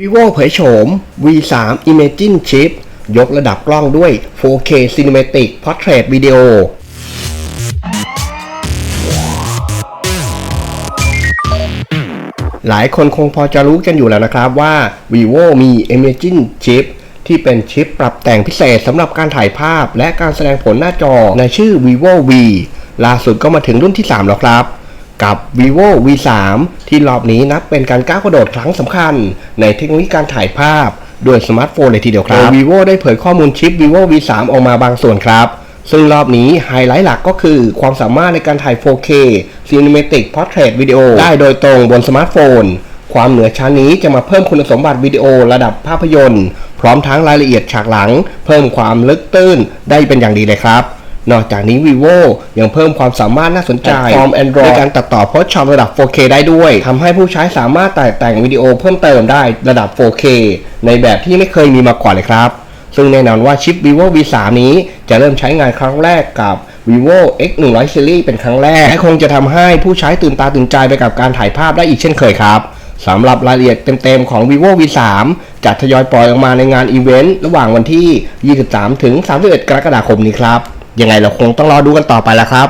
vivo เผยโฉม V3 Imagine Chip ยกระดับกล้องด้วย 4K Cinematic Portrait Video หลายคนคงพอจะรู้กันอยู่แล้วนะครับว่า vivo มี Imagine Chip ที่เป็นชิปปรับแต่งพิเศษสำหรับการถ่ายภาพและการแสดงผลหน้าจอในชื่อ vivo V ล่าสุดก็มาถึงรุ่นที่ 3 แล้วครับ กับ vivo V3 ที่รอบนี้นับเป็นการก้าวกระโดดครั้งสำคัญ ในเทคโนโลยีการถ่ายภาพด้วยสมาร์ทโฟนเลยทีเดียวครับ vivo ได้เผยข้อมูลชิป vivo V3 ออกมาบางส่วนครับ ซึ่งรอบนี้ไฮไลท์หลักก็คือความสามารถในการถ่าย 4K Cinematic Portrait Video ได้โดยตรงบนสมาร์ทโฟน ความเหนือชั้นนี้จะมาเพิ่มคุณสมบัติวิดีโอระดับภาพยนตร์ พร้อมทั้งรายละเอียดฉากหลัง เพิ่มความลึกตื้นได้เป็นอย่างดีเลยครับ นอกจากนี้ vivo ยังเพิ่มความสามารถน่าสนใจฟอร์ม Android ในการตัดต่อโพสช็อตระดับ 4K ได้ด้วยทำให้ผู้ใช้สามารถแต่งแต่งวิดีโอเพิ่มเติมได้ระดับ 4K ในแบบที่ไม่เคยมีมาก่อนเลยครับ ซึ่งแน่นอนว่าชิป vivo v3 นี้จะเริ่มใช้งานครั้งแรกกับ vivo x 1 0 0 series เป็นครั้งแรกและคงจะทำให้ผู้ใช้ตื่นตาตื่นใจไปกับการถ่ายภาพได้อีกเช่นเคยครับสำหรับรายละเอียดเต็มๆของ vivo v3 จะทยอยปล่อยออกมาในงานอีเวนต์ระหว่างวันที่ 23 ถึง 31 กรกฎาคมนี้ครับ ยังไงเราคงต้องรอดูกันต่อไปแล้วครับ